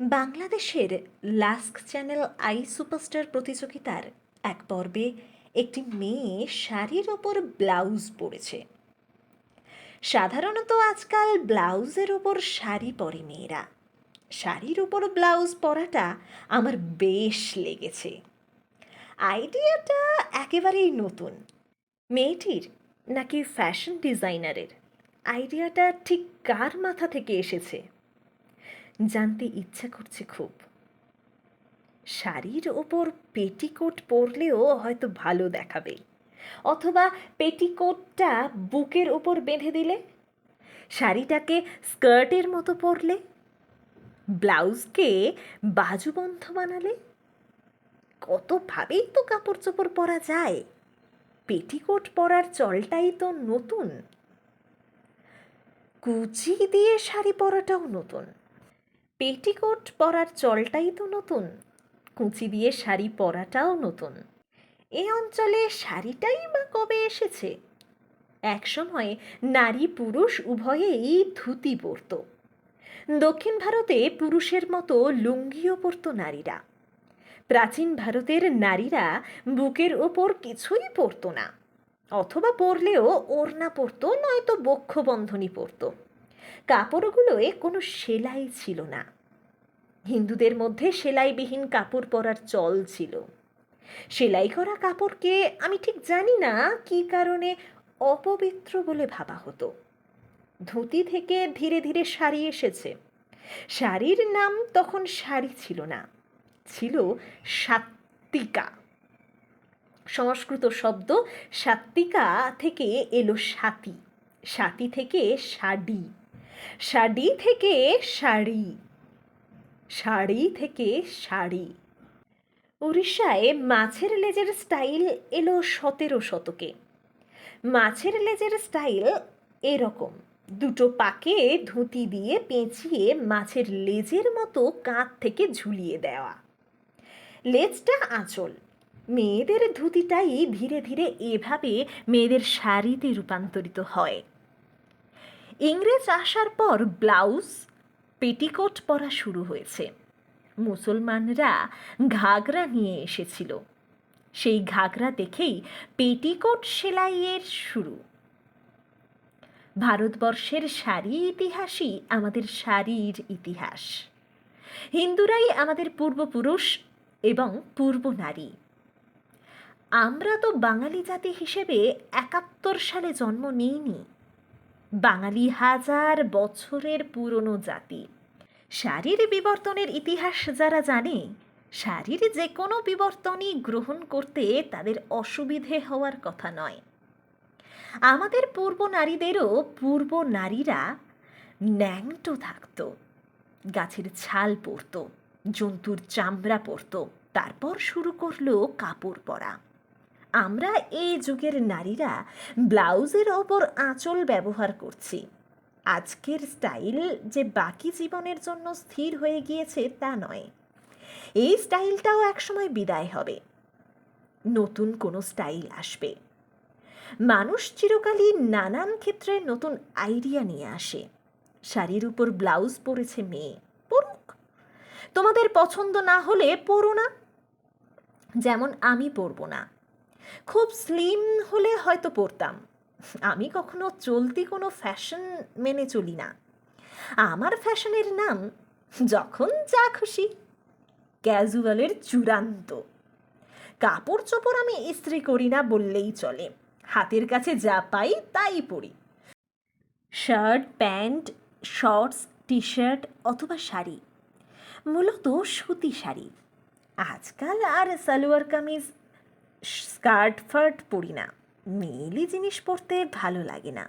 বাংলাদেশের লাস্ক channel I superstar প্রতিযোগিতার এক পর্বে একটি মেয়ে শাড়ির ওপর ব্লাউজ পরেছে। সাধারণত আজকাল ব্লাউজের ওপর শাড়ি পরে মেয়েরা। শাড়ির ওপর ব্লাউজ পরাটা আমার বেশ লেগেছে। আইডিয়াটা একেবারেই নতুন। মেয়েটির নাকি ফ্যাশন ডিজাইনারের? আইডিয়াটা ঠিক কার মাথা থেকে এসেছে? জানতে ইচ্ছা করছে খুব। শাড়ির ওপর পেটিকোট পরলেও হয়তো ভালো দেখাবে। অথবা পেটিকোটটা বুকের ওপর বেঁধে দিলে? শাড়িটাকে স্কার্টের মতো পরলে? ব্লাউজকে বাজুবন্ধ বানালে? কতভাবেই তো কাপড় চোপড় পরা যায়? পেটিকোট পরার চলটাই তো নতুন। কুচি দিয়ে শাড়ি পরাটাও নতুন। পেটিকোট পরার চলটাই তো নতুন। কুচি দিয়ে শাড়ি পরাটাও নতুন। এ অঞ্চলে শাড়িটাই বা কবে এসেছে? একসময় নারী পুরুষ উভয়েই ধুতি পরত। দক্ষিণ ভারতে পুরুষের মতো লুঙ্গিও পরত নারীরা। প্রাচীন ভারতের নারীরা বুকের ওপর কিছুই পরত না। অথবা পরলেও ওড়না পরত, নয়তো বক্ষবন্ধনী পরত। কাপড়গুলোয় কোনো সেলাই ছিল না। হিন্দুদের মধ্যে সেলাইবিহীন কাপড় পরার চল ছিল। সেলাই করা কাপড়কে আমি ঠিক জানি না কী কারণে অপবিত্র বলে ভাবা হতো। ধুতি থেকে ধীরে ধীরে শাড়ি এসেছে। শাড়ির নাম তখন শাড়ি ছিল না, ছিল সাত্তিকা সংস্কৃত শব্দ সাত্তিকা থেকে এলো সাতি সাতি থেকে শাড়ি শাড়ি থেকে শাড়ি। শাড়ি থেকে শাড়ি। উড়িষ্যায় মাছের লেজের স্টাইল এলো সতেরো শতকে। মাছের লেজের স্টাইল এরকম। দুটো পাকে ধুতি দিয়ে পেঁচিয়ে মাছের লেজের মতো কাঁধ থেকে ঝুলিয়ে দেওয়া। লেজটা আঁচল। মেয়েদের ধুতিটাই ধীরে ধীরে এভাবে মেয়েদের শাড়িতে রূপান্তরিত হয়। ইংরেজ আসার পর ব্লাউজ, পেটিকোট পরা শুরু হয়েছে। মুসলমানরা ঘাগরা নিয়ে এসেছিল। সেই ঘাগরা দেখেই পেটিকোট সেলাইয়ের শুরু। ভারতবর্ষের শাড়ি ইতিহাসই আমাদের শাড়ির ইতিহাস। হিন্দুরাই আমাদের পূর্বপুরুষ এবং পূর্ব নারী আমরা তো বাঙালি জাতি হিসেবে একাত্তর সালে জন্ম নিইনি। বাঙালি হাজার বছরের পুরনো জাতি। শারীর বিবর্তনের ইতিহাস যারা জানে, শারীর যে কোনো বিবর্তনই গ্রহণ করতে তাদের অসুবিধে হওয়ার কথা নয়। আমাদের পূর্ব নারীদেরও পূর্ব নারীরা ন্যাংটো থাকত, গাছের ছাল পরত জন্তুর চামড়া পরত তারপর শুরু করল কাপড় পরা। আমরা এই যুগের নারীরা ব্লাউজের ওপর আঁচল ব্যবহার করছি। আজকের স্টাইল যে বাকি জীবনের জন্য স্থির হয়ে গিয়েছে তা নয়। এই স্টাইলটাও একসময় বিদায় হবে। নতুন কোনো স্টাইল আসবে। মানুষ চিরকালই নানান ক্ষেত্রে নতুন আইডিয়া নিয়ে আসে। শাড়ির উপর ব্লাউজ পরেছে মেয়ে পড়ুক তোমাদের পছন্দ না হলে পরো না। যেমন আমি পরবো না। খুব স্লিম হলে হয়তো পরতাম। আমি কখনো চলতি কোনো ফ্যাশন মেনে চলি না। আমার ফ্যাশনের নাম যখন যা খুশি। ক্যাজুয়ালের চূড়ান্ত। কাপড় চোপড় আমি ইস্ত্রি করি না বললেই চলে। হাতের কাছে যা পাই তাই পরি। Shirt pant shorts T shirt অথবা শাড়ি। মূলত সুতি শাড়ি। আজকাল আর সালোয়ার কামিজ স্কার্ট ফার্ট পরি না। মেয়েলি জিনিস পরতে ভালো লাগে না।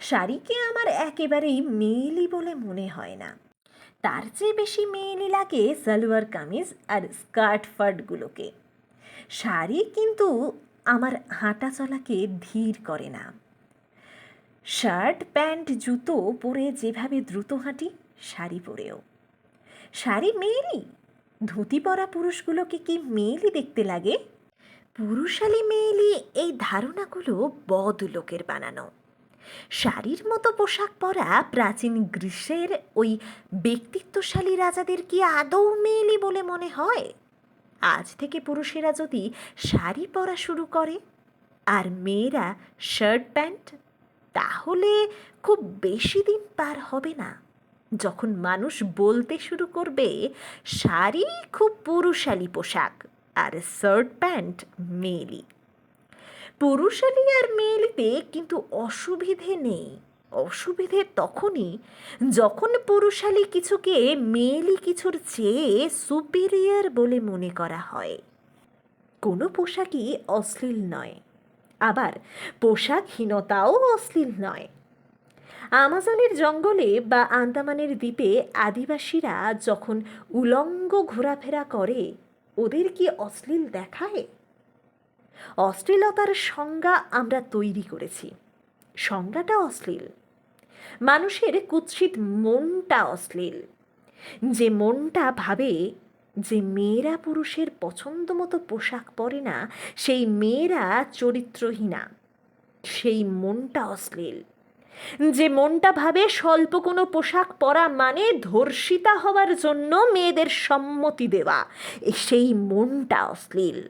শাড়িকে আমার একেবারেই মেয়েলি বলে মনে হয় না। তার চেয়ে বেশি মেয়েলি লাগে সালোয়ার কামিজ আর স্কার্ট ফার্টগুলোকে শাড়ি কিন্তু আমার হাঁটা চলাকে ধীর করে না। শার্ট, প্যান্ট, জুতো পরে যেভাবে দ্রুত হাঁটি, শাড়ি পরেও। শাড়ি মেয়েলি? ধুতি পরা পুরুষগুলোকে কি মেয়েলি দেখতে লাগে? পুরুষালী মেয়েলি এই ধারণাগুলো বদ লোকের বানানো। শাড়ির মতো পোশাক পরা প্রাচীন গ্রীষ্মের ওই ব্যক্তিত্বশালী রাজাদের কি আদৌ মেয়েলি বলে মনে হয়? আজ থেকে পুরুষেরা যদি শাড়ি পরা শুরু করে আর মেয়েরা শার্ট প্যান্ট, তাহলে খুব বেশি দিন পার হবে না। যখন মানুষ বলতে শুরু করবে, শাড়ি খুব পুরুষালী পোশাক। আর শার্ট প্যান্ট মেয়েলি পুরুষালি আর মেয়েলিতে কিন্তু অসুবিধে নেই। অসুবিধে তখনই যখন পুরুষালি কিছুকে মেয়েলি কিছুর চেয়ে সুপিরিয়র বলে মনে করা হয়। কোনো পোশাকই অশ্লীল নয়। আবার পোশাকহীনতাও অশ্লীল নয়। আমাজনের জঙ্গলে বা আন্দামানের দ্বীপে আদিবাসীরা যখন উলঙ্গ ঘোরাফেরা করে ওদের কি অশ্লীল দেখায়? অশ্লীলতার সংজ্ঞা আমরা তৈরি করেছি। সংজ্ঞাটা অশ্লীল। মানুষের কুৎসিত মনটা অশ্লীল। যে মনটা ভাবে যে মেয়েরা পুরুষের পছন্দ মতো পোশাক পরে না, সেই মেয়েরা চরিত্রহীনা। সেই মনটা অশ্লীল। যে মনটা ভাবে স্বল্প কোনো পোশাক পরা মানে ধর্ষিতা হওয়ার জন্য মেয়েদের সম্মতি দেওয়া। সেই মনটা অশ্লীল।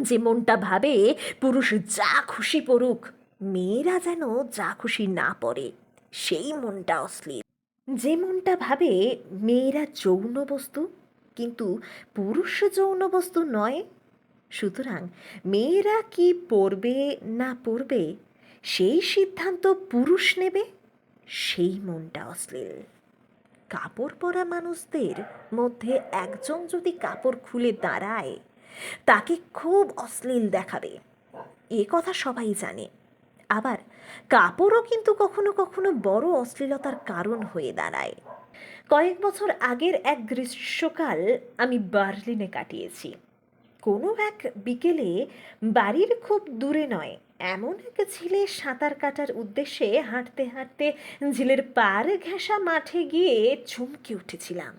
যে মনটা ভাবে পুরুষ যা খুশি পড়ুক, মেয়েরা যেন যা খুশি না পড়ে, সেই মনটা অশ্লীল। যে মনটা ভাবে মেয়েরা যৌন বস্তু, কিন্তু পুরুষ যৌন বস্তু নয়। সুতরাং মেয়েরা কি পড়বে না পড়বে সেই সিদ্ধান্ত পুরুষ নেবে? সেই মনটা অশ্লীল। কাপড় পরা মানুষদের মধ্যে একজন যদি কাপড় খুলে দাঁড়ায়, তাকে খুব অশ্লীল দেখাবে। এ কথা সবাই জানে। আবার কাপড়ও কিন্তু কখনো কখনো বড় অশ্লীলতার কারণ হয়ে দাঁড়ায়। কয়েক বছর আগের এক গ্রীষ্মকাল আমি বার্লিনে কাটিয়েছি। কোনো এক বিকেলে বাড়ির খুব দূরে নয়, এমন এক ঝিলে সাঁতার কাটার উদ্দেশ্যে হাঁটতে হাঁটতে ঝিলের পার ঘেঁষা মাঠে গিয়ে চমকে উঠেছিলাম।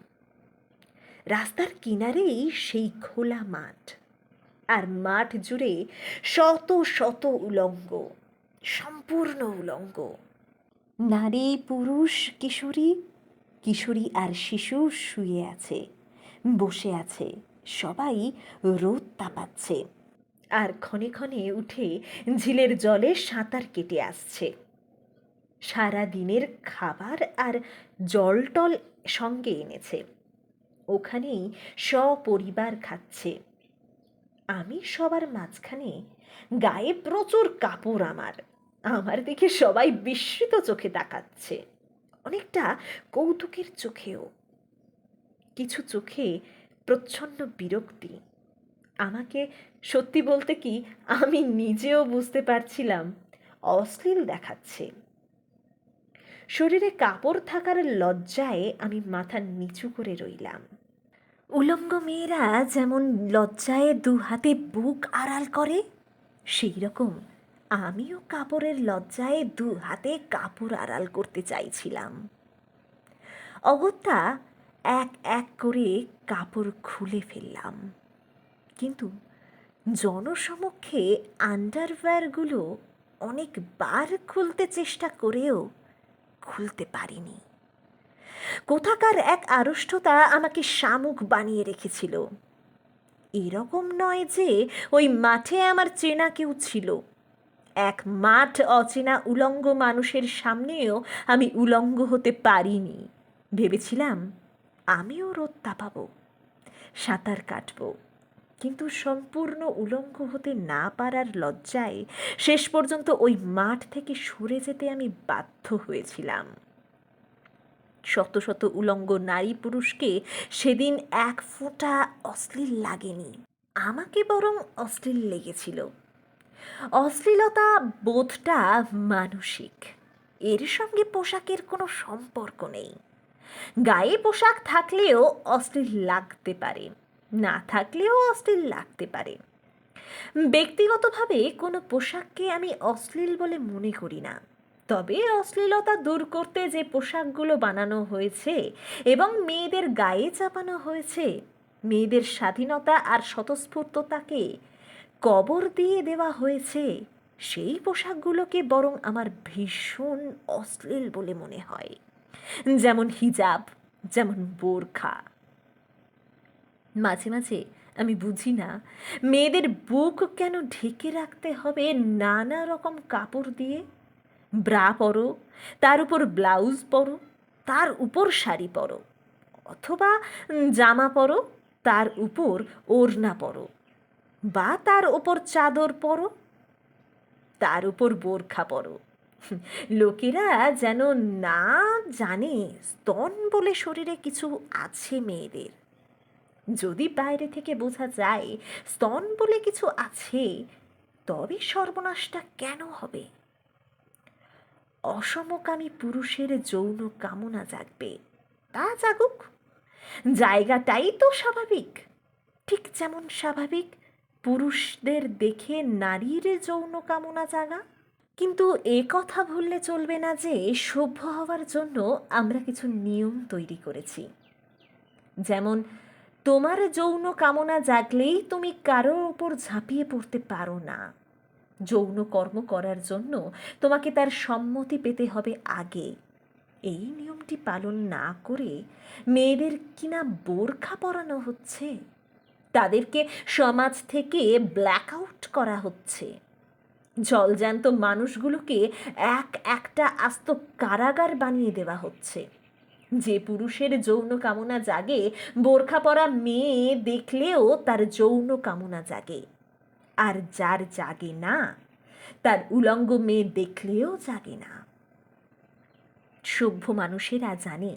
রাস্তার কিনারেই সেই খোলা মাঠ আর মাঠ জুড়ে শত শত উলঙ্গ, সম্পূর্ণ উলঙ্গ। নারী, পুরুষ, কিশোরী কিশোরী আর শিশু শুয়ে আছে, বসে আছে। সবাই রোদ তাপাচ্ছে। আর ক্ষণে ক্ষণে উঠে ঝিলের জলে সাঁতার কেটে আসছে। সারা দিনের খাবার আর জলটল সঙ্গে এনেছে। ওখানেই সপরিবার খাচ্ছে। আমি সবার মাঝখানে গায়ে প্রচুর কাপড় আমার। আমার দেখে সবাই বিস্মিত চোখে তাকাচ্ছে। অনেকটা কৌতুকের চোখেও। কিছু চোখে প্রচ্ছন্ন বিরক্তি। আমাকে সত্যি বলতে কি আমি নিজেও বুঝতে পারছিলাম, অশ্লীল দেখাচ্ছে। শরীরে কাপড় থাকার লজ্জায় আমি মাথা নিচু করে রইলাম। উলঙ্গ মেয়েরা যেমন লজ্জায় দু হাতে বুক আড়াল করে, সেই রকম আমিও কাপড়ের লজ্জায় দু হাতে কাপড় আড়াল করতে চাইছিলাম। অগত্যা এক এক করে কাপড় খুলে ফেললাম। কিন্তু জনসমক্ষে আন্ডারওয়্যারগুলো অনেকবার খুলতে চেষ্টা করেও খুলতে পারিনি। কোথাকার এক আড়ষ্টতা আমাকে শামুক বানিয়ে রেখেছিল। এরকম নয় যে ওই মাঠে আমার চেনা কেউ ছিল। এক মাঠ অচেনা উলঙ্গ মানুষের সামনেও আমি উলঙ্গ হতে পারিনি, ভেবেছিলাম আমিও রোদ তাপাবো, সাঁতার কাটবো। কিন্তু সম্পূর্ণ উলঙ্গ হতে না পারার লজ্জায় শেষ পর্যন্ত ওই মাঠ থেকে সরে যেতে আমি বাধ্য হয়েছিলাম। শত শত উলঙ্গ নারী পুরুষকে সেদিন এক ফোঁটা অশ্লীল লাগেনি, আমাকে বরং অশ্লীল লেগেছিল। অশ্লীলতা বোধটা মানসিক, এর সঙ্গে পোশাকের কোনো সম্পর্ক নেই। গায়ে পোশাক থাকলেও অশ্লীল লাগতে পারে, না থাকলেও অশ্লীল লাগতে পারে। ব্যক্তিগতভাবে কোনো পোশাককে আমি অশ্লীল বলে মনে করি না। তবে অশ্লীলতা দূর করতে যে পোশাকগুলো বানানো হয়েছে এবং মেয়েদের গায়ে চাপানো হয়েছে, মেয়েদের স্বাধীনতা আর স্বতঃস্ফূর্ততাকে কবর দিয়ে দেওয়া হয়েছে, সেই পোশাকগুলোকে বরং আমার ভীষণ অশ্লীল বলে মনে হয়। যেমন হিজাব, যেমন বোরখা। মাঝে মাঝে আমি বুঝি না, মেয়েদের বুক কেন ঢেকে রাখতে হবে নানা রকম কাপড় দিয়ে? ব্রা পরো, তার উপর ব্লাউজ পরো, তার উপর শাড়ি পরো, অথবা জামা পরো, তার উপর ওড়না পরো, বা তার উপর চাদর পরো, তার উপর বোরখা পরো। লোকেরা যেন না জানে স্তন বলে শরীরে কিছু আছে মেয়েদের। যদি বাইরে থেকে বোঝা যায় স্তন বলে কিছু আছে, তবে সর্বনাশটা কেন হবে? অসমকামী পুরুষের যৌন কামনা জাগবে, তা জাগুক। জায়গাটাই তো স্বাভাবিক। ঠিক যেমন স্বাভাবিক পুরুষদের দেখে নারীর যৌন কামনা জাগা। কিন্তু এ কথা ভুললে চলবে না যে সভ্য হওয়ার জন্য আমরা কিছু নিয়ম তৈরি করেছি। যেমন, তোমার যৌন কামনা জাগলেই তুমি কারোর ওপর ঝাঁপিয়ে পড়তে পারো না। যৌন কর্ম করার জন্য তোমাকে তার সম্মতি পেতে হবে আগে। এই নিয়মটি পালন না করে মেয়েদের কিনা বোরখা পরানো হচ্ছে? তাদেরকে সমাজ থেকে ব্ল্যাক আউট করা হচ্ছে। জলজ্যান্ত মানুষগুলোকে এক একটা আস্ত কারাগার বানিয়ে দেওয়া হচ্ছে। যে পুরুষের যৌন কামনা জাগে, বোরখা পরা মেয়ে দেখলেও তার যৌন কামনা জাগে। আর যার জাগে না, তার উলঙ্গ মেয়ে দেখলেও জাগে না। সভ্য মানুষেরা জানে,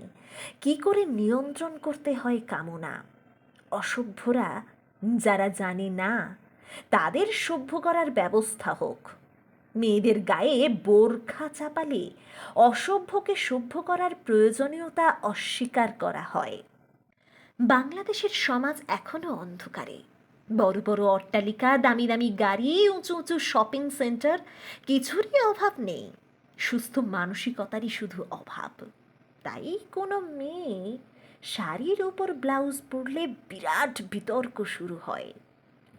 কি করে নিয়ন্ত্রণ করতে হয় কামনা। অসভ্যরা, যারা জানে না তাদের সভ্য করার ব্যবস্থা হোক। মেয়েদের গায়ে বোরখা চাপালে অসভ্যকে সভ্য করার প্রয়োজনীয়তা অস্বীকার করা হয়। বাংলাদেশের সমাজ এখনও অন্ধকারে। বড় বড় অট্টালিকা, দামি দামি গাড়ি, উঁচু উঁচু শপিং সেন্টার, কিছুরই অভাব নেই। সুস্থ মানসিকতারই শুধু অভাব। তাই কোনো মেয়ে শাড়ির উপর ব্লাউজ পরলে বিরাট বিতর্ক শুরু হয়।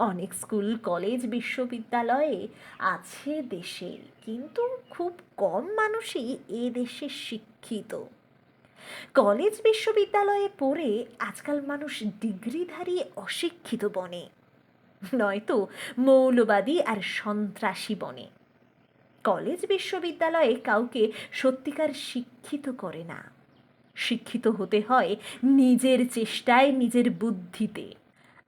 অনেক স্কুল, কলেজ, বিশ্ববিদ্যালয়ে আছে দেশে কিন্তু খুব কম মানুষই এ দেশে শিক্ষিত। কলেজ, বিশ্ববিদ্যালয়ে পড়ে আজকাল মানুষ ডিগ্রিধারী অশিক্ষিত বনে, নয়তো মৌলবাদী আর সন্ত্রাসী বনে। কলেজ, বিশ্ববিদ্যালয়ে কাউকে সত্যিকার শিক্ষিত করে না। শিক্ষিত হতে হয় নিজের চেষ্টায়, নিজের বুদ্ধিতে।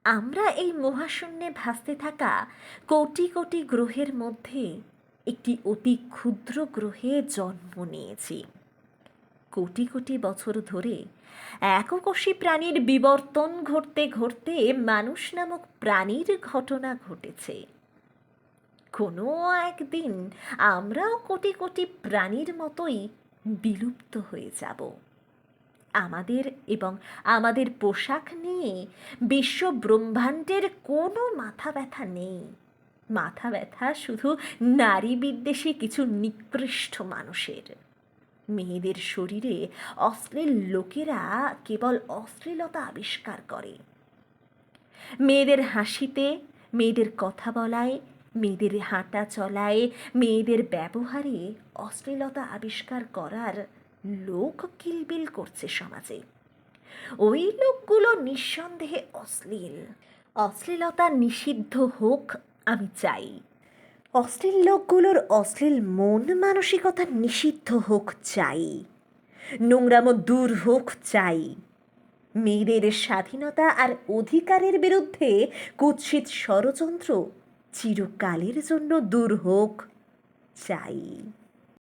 আমরা এই মহাশূন্যে ভাসতে থাকা কোটি কোটি গ্রহের মধ্যে একটি অতি ক্ষুদ্র গ্রহে জন্ম নিয়েছি। কোটি কোটি বছর ধরে এককোষী প্রাণীর বিবর্তন ঘটতে ঘটতে মানুষ নামক প্রাণীর ঘটনা ঘটেছে। কোনো একদিন আমরাও কোটি কোটি প্রাণীর মতোই বিলুপ্ত হয়ে যাব। আমাদের এবং আমাদের পোশাক নিয়ে বিশ্ব ব্রহ্মাণ্ডের কোনো মাথা ব্যথা নেই। মাথা ব্যথা শুধু নারী বিদ্বেষী কিছু নিকৃষ্ট মানুষের। মেয়েদের শরীরে অশ্লীল লোকেরা কেবল অশ্লীলতা আবিষ্কার করে। মেয়েদের হাসিতে, মেয়েদের কথা বলায়, মেয়েদের হাঁটা চলায়, মেয়েদের ব্যবহারে অশ্লীলতা আবিষ্কার করার লোক কিলবিল করছে সমাজে। ওই লোকগুলো নিঃসন্দেহে অশ্লীল। অশ্লীলতা নিষিদ্ধ হোক, আমি চাই। অশ্লীল লোকগুলোর অশ্লীল মন মানসিকতা নিষিদ্ধ হোক, চাই। নোংরামো দূর হোক, চাই। মেয়েদের স্বাধীনতা আর অধিকারের বিরুদ্ধে কুৎসিত ষড়যন্ত্র চিরকালের জন্য দূর হোক, চাই।